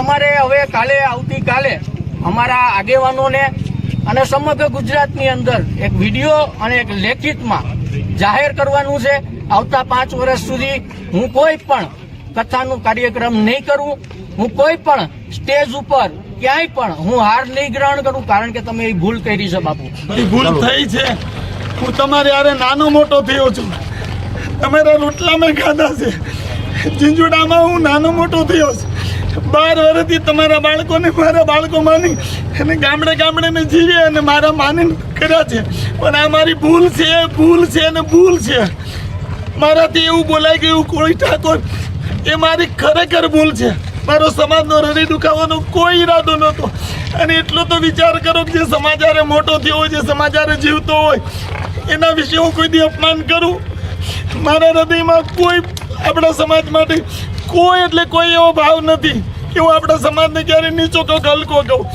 તમારે હવે કાલે આવતીકાલે અમારા આગેવાનોને અને સમગ્ર ગુજરાતની અંદર એક વીડિયો અને એક લેખિતમાં જાહેર કરવાનું છે. આવતા પાંચ વર્ષ સુધી હું કોઈ પણ કથાનું કાર્યક્રમ નહીં કરું. હું કોઈ પણ સ્ટેજ ઉપર ક્યાંય પણ હું હાર નહીં ગ્રહણ કરું કારણ કે તમે એ ભૂલ કરી છે બાપુ. ભૂલ થઈ છે. હું તમારે હારે નાનો મોટો થયો છું. તમારા રોટલા મેં ખાધા છે. ઝીંઝુડામાં હું નાનો મોટો થયો છું. બાર વર્ષથી તમારા બાળકોને મારા બાળકો માની અને ગામડે ગામડે મેં જીવે અને મારા માનીને કર્યા છે. પણ આ મારી ભૂલ છે ભૂલ છે અને ભૂલ છે. મારાથી એવું બોલાઈ ગયું કોઈ ઠાકોર, એ મારી ખરેખર ભૂલ છે. મારો સમાજનો હૃદય દુખાવાનો કોઈ ઈરાદો નહોતો. અને એટલો તો વિચાર કરો કે જે સમાચારે મોટો થયો હોય, જે સમાચારે જીવતો હોય, એના વિશે હું કોઈ દી અપમાન કરું? મારા હૃદયમાં કોઈ આપણા સમાજ માટે કોઈ એટલે કોઈ એવો ભાવ નથી કે હું આપણા સમાજને ક્યારે નીચો કહું હલકો કહું.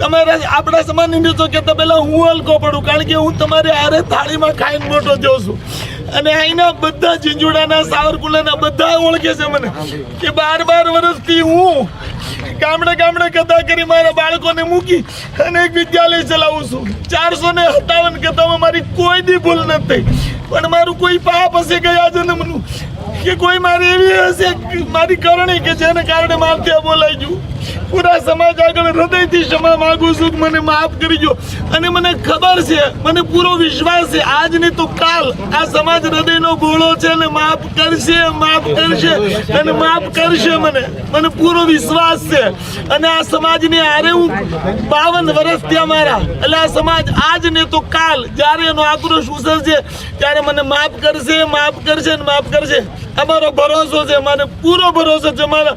તમારા આપણા સમાજને નીચો કહેતા પહેલાં હું હલકો પડું, કારણ કે હું તમારે આરે થાળીમાં ખાઈને મોટો જાઉં છું. અને અહીંના બધા ઝીંઝુડાના સાવરકુલાના બધા ઓળખે છે મને કે બાર બાર વર્ષથી હું ગામડે ગામડે કથા કરી મારા બાળકોને મૂકી અને એક વિદ્યાલય ચલાવું છું. ચારસો ને સત્તાવન કથામાં મારી કોઈ દી ભૂલ નથી પણ મારું કોઈ પાપ હશે ગયા જન્મનું? કે કોઈ મારી એવી હશે મારી કરણી કે જેને કારણે મારથી બોલાઈ ગયું? પૂરા સમાજ આગળ હૃદયથી ક્ષમા માંગુ છું મને માફ કરી દો. અને મને ખબર છે, મને પૂરો વિશ્વાસ છે, આજ નહીં તો કાલ આ સમાજ હૃદયનો ગોળો છે અને માફ કરશે માફ કરશે, અને માફ કરશે મને. મને પૂરો વિશ્વાસ છે. અને આ સમાજની હારે હું બાવન વર્ષ ત્યાં મારા. એટલે આ સમાજ આજ ને તો કાલ, જ્યારે એનો આક્રોશ ઉસરશે ત્યારે મને માફ કરશે માફ કરશે ને માફ કરશે. અમારો ભરોસો છે, મને પૂરો ભરોસો છે, મારા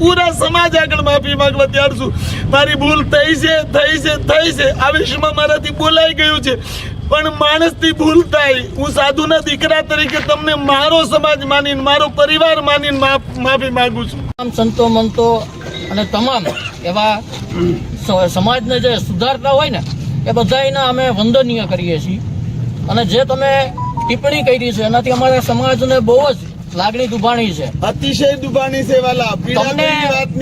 પૂરા સમાજ આગળ માફી માંગવા તૈયાર છું. મારી ભૂલ થઈ છે થઈ છે થઈ છે. આ વિષયમાં મારાથી બોલાઈ ગયું છે. પણ માણસથી ભૂલ થાય. હું સાધુના દીકરા તરીકે તમને મારો સમાજ માનીને, મારો પરિવાર માનીને માફી માંગુ છું. તમામ સંતો, મંતો અને તમામ એવા સમાજને જે સુધારતા હોય ને, એ બધાને અમે વંદનીય કરીએ છીએ. અને જે તમે ટિપ્પણી કરી છે, એનાથી અમારા સમાજને બહુ જ લાગણી દુભાણી છે. અતિશય દુભાણી છે વાલા તમને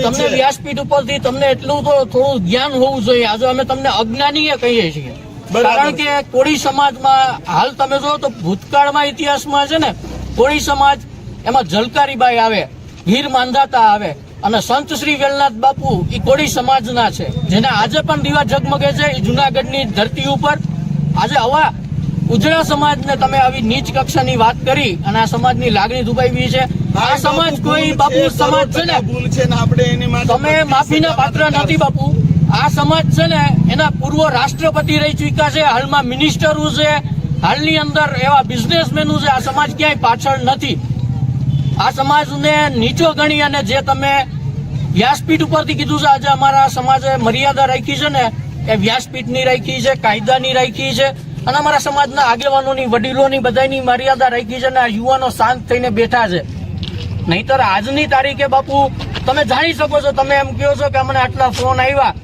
તમને વ્યાસપીઠ ઉપરથી તમને એટલું તો થોડું જ્ઞાન હોવું જોઈએ. આજે અમે તમને અજ્ઞાનીય કહીએ છીએ. કારણ કે કોળી સમાજમાં હાલ તમે જો તો ભૂતકાળમાં ઇતિહાસમાં છે ને કોળી સમાજ એમાં જલકારીબાઈ આવે વીર માંધાતા આવે અને સંત શ્રી વેલનાથ બાપુ એ કોળી સમાજના છે. જેને આજે પણ દીવા ઝગમગે છે એ જુનાગઢની ધરતી ઉપર. આજે આવા ઉજળા સમાજને તમે આવી નીચ કક્ષાની વાત કરી અને આ સમાજની લાગણી દુભાવી છે. આ સમાજ કોઈ બાપુ સમાજ છે ને? ભૂલ છે ને આપણે એની માટે તમે માફીના પાત્ર નથી બાપુ. આ સમાજ છે ને એના પૂર્વ રાષ્ટ્રપતિ રહી ચૂક્યા છે હાલમાં મિનિસ્ટરો છે હાલની અંદર એવા બિઝનેસમેનો છે આ સમાજ ક્યાંય પાછળ નથી. આ સમાજને નીચો ગણી અને જે તમે વ્યાસપીઠ ઉપરથી કીધું છે આજે અમારા સમાજે મર્યાદા રાખી છે ને એ વ્યાસપીઠની રાખી છે કાયદાની રાખી છે અને અમારા સમાજના આગેવાનોની વડીલોની બધાની મર્યાદા રાખી છે અને આ યુવાનો શાંત થઈને બેઠા છે. નહીતર આજની તારીખે બાપુ તમે જાણી શકો છો તમે એમ કહો છો કે અમને આટલા ફોન આવ્યા.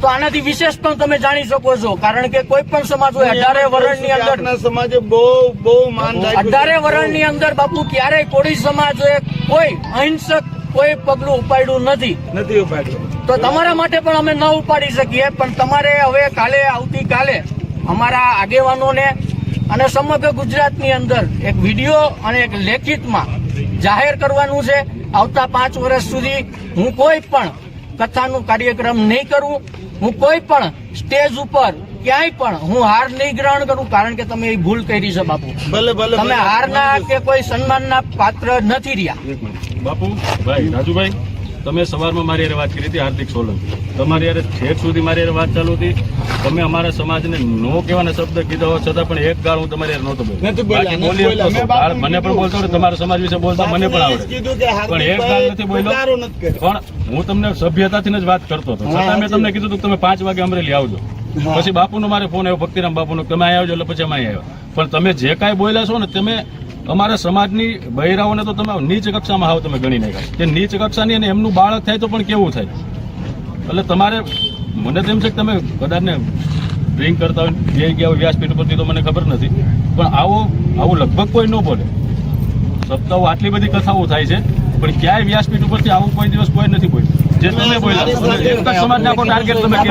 તો આનાથી વિશેષ પણ તમે જાણી શકો છો કારણ કે કોઈ પણ સમાજ હોય અઢારે વર્ષની અંદર સમાજે બહુ બહુ માન. અઢારે વર્ષની અંદર બાપુ ક્યારેય કોળી સમાજે કોઈ અહિંસક કોઈ પગલું ઉપાડ્યું નથી. નથી ઉપાડ્યું. તો તમારા માટે પણ અમે ન ઉપાડી શકીએ પણ તમારે હવે કાલે આવતીકાલે અમારા આગેવાનોને અને સમગ્ર ગુજરાતની અંદર એક વીડિયો અને એક લેખિતમાં જાહેર કરવાનું છે. આવતા પાંચ વર્ષ સુધી હું કોઈ પણ કથાનું કાર્યક્રમ નહીં કરું. હું કોઈ પણ સ્ટેજ ઉપર ક્યાંય પણ હું હાર નહીં ગ્રહણ કરું કારણ કે તમે એ ભૂલ કરી છે બાપુ. ભલે ભલે તમે હારના કે કોઈ સન્માનના પાત્ર નથી રહ્યા. બાપુ ભાઈ રાજુભાઈ. તમે સવારમાં મારી યારે વાત કરી હતી હાર્દિક સોલંકી. તમારી યારે છેક સુધી મારી યારે વાત ચાલુ હતી. તમે અમારા સમાજને નો કહેવાના શબ્દ કીધા હોવા છતાં પણ એક ગાળ હું તમારી હારે નહોતો બોલ્યો. મને પણ બોલતો તમારા સમાજ વિશે બોલતા મને પણ આવડે. પણ એક ગાળ નથી બોલ્યો. પણ હું તમને સભ્યતાથી જ વાત કરતો હતો. છતાં મેં તમને કીધું હતું તમે પાંચ વાગે અમરેલી આવજો. પછી બાપુનો મારે ફોન આવ્યો ભક્તિરામ બાપુનો તમે અહીંયા આવજો એટલે પછી અમે આવ્યા. પણ તમે જે કાંઈ બોલ્યા છો ને તમે અમારા સમાજની બહેરાઓને તો તમે નીચ કક્ષામાં આવો તમે ગણી નાખ્યા. કે નીચ કક્ષાની અને એમનું બાળક થાય તો પણ કેવું થાય? એટલે તમારે મને તો એમ છે કે તમે કદાચને ડ્રિંક કરતા હોય જે ગયા હોય વ્યાસપીઠ ઉપરથી તો મને ખબર નથી. પણ આવો આવું લગભગ કોઈ ન બોલે. સપ્તાહો આટલી બધી કથાઓ થાય છે પણ ક્યાંય વ્યાસપીઠ ઉપરથી આવું કોઈ દિવસ કોઈ નથી બોલ્યું. જે તમે બોલ્યા એક જ સમાજને આખો ટાર્ગેટ તમે આજ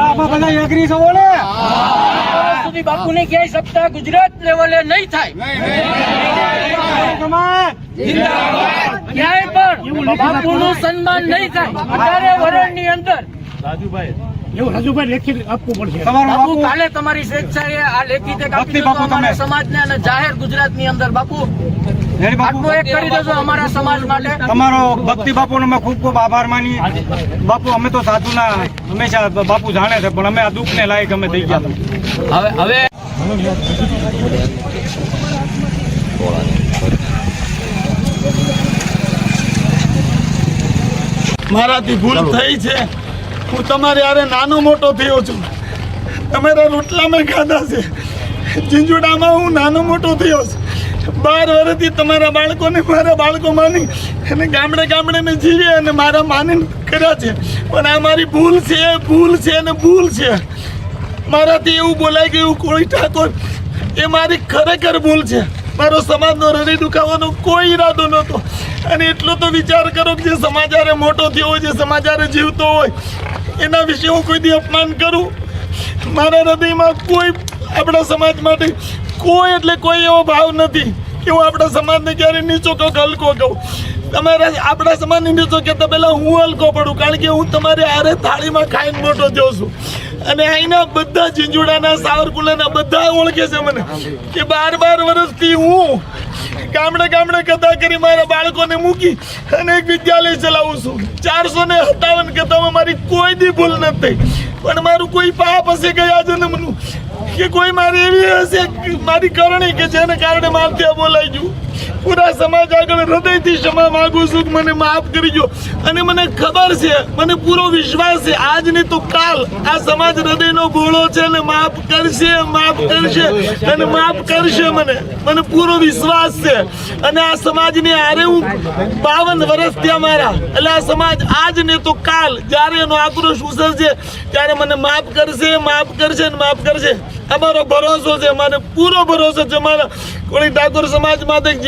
સુધી ક્યાંય સપ્તાહ ગુજરાત લેવલે નહીં થાય. ક્યાંય પણ બાપુનું સન્માન નહીં થાય. અઢારે વર્ષની અંદર. રાજુભાઈ. બાપુ કાલે તમારી સ્વેચ્છાએ આ લેખિત એક આપી દેજો અમારા સમાજને અને જાહેર ગુજરાતની અંદર. બાપુ આટલું એક કરી દેજો અમારા સમાજ માટે. તમારો ભક્તિ બાપુનો અમે ખૂબ ખૂબ આભાર માની. બાપુ અમે તો સાધુના હંમેશા બાપુ જાણે છે પણ અમે આ દુઃખને લાયક અમે થઈ ગયા હવે હવે મારાથી ભૂલ થઈ છે. હું તમારે હારે નાનો મોટો થયો છું. તમારા રોટલા મેં ખાધા છે. ઝીંઝુડામાં હું નાનો મોટો થયો છું. બાર વર્ષથી તમારા બાળકોને મારા બાળકો માની અને ગામડે ગામડે મેં જીવી અને મારા માની કર્યા છે. પણ આ મારી ભૂલ છે ભૂલ છે અને ભૂલ છે. મારાથી એવું બોલાઈ ગયું કોઈ ઠાકોર એ મારી ખરેખર ભૂલ છે. મારો સમાજનો હૃદય દુખાવાનો કોઈ ઈરાદો નહોતો. અને એટલો તો વિચાર કરો કે જે સમાચારે મોટો થયો હોય, જે સમાચારે જીવતો હોય, એના વિશે હું કોઈ દી અપમાન કરું? મારા હૃદયમાં કોઈ આપણા સમાજ માટે કોઈ એટલે કોઈ એવો ભાવ નથી કે હું આપણા સમાજને ક્યારે નીચો કહું હલકો કહું. તમારા આપણા સમાજની નીચો કહેતા પહેલાં હું હલકો પડું, કારણ કે હું તમારી આરે થાળીમાં ખાઈને મોટો થયો છું. અને અહીંના બધા ઝીંઝુડાના સાવરકુલાના બધા ઓળખે છે મને કે બાર બાર વર્ષથી હું ગામડે ગામડે કથા કરી મારા બાળકોને મૂકી અને એક વિદ્યાલય ચલાવું છું. ચારસો ને સત્તાવન કથામાં મારી કોઈ દી ભૂલ નથી પણ મારું કોઈ પાપ હશે ગયા જન્મનું? કે કોઈ મારી એવી હશે મારી કરણી કે જેને કારણે મારથી બોલાઈ ગયું? પૂરા સમાજ આગળ હૃદયથી ક્ષમા માગું છું મને માફ કરી દો. અને મને ખબર છે, મને પૂરો વિશ્વાસ છે, આજ ને તો કાલ આ સમાજ હૃદયનો ગોળો છે અને માફ કરશે માફ કરશે, અને માફ કરશે મને. મને પૂરો વિશ્વાસ છે. અને આ સમાજની હારે હું બાવન વર્ષ ત્યાં મારા. એટલે આ સમાજ આજ ને તો કાલ જ્યારે એનો આક્રોશ ઉછળશે, ત્યારે મને માફ કરશે માફ કરશે અને માફ કરશે. અમારો ભરોસો છે મને પૂરો ભરોસો છે મારા કોળી ઠાકોર સમાજ માટે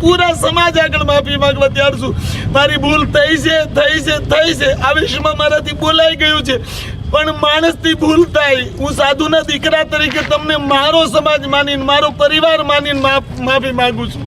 પૂરા સમાજ આગળ માફી માંગવા તૈયાર છું. મારી ભૂલ થઈ છે થઈ છે થઈ છે. આ મારાથી બોલાઈ ગયું છે. પણ માણસથી ભૂલ થાય. હું સાધુના દીકરા તરીકે તમને મારો સમાજ માનીને, મારો પરિવાર માનીને માફી માંગુ છું.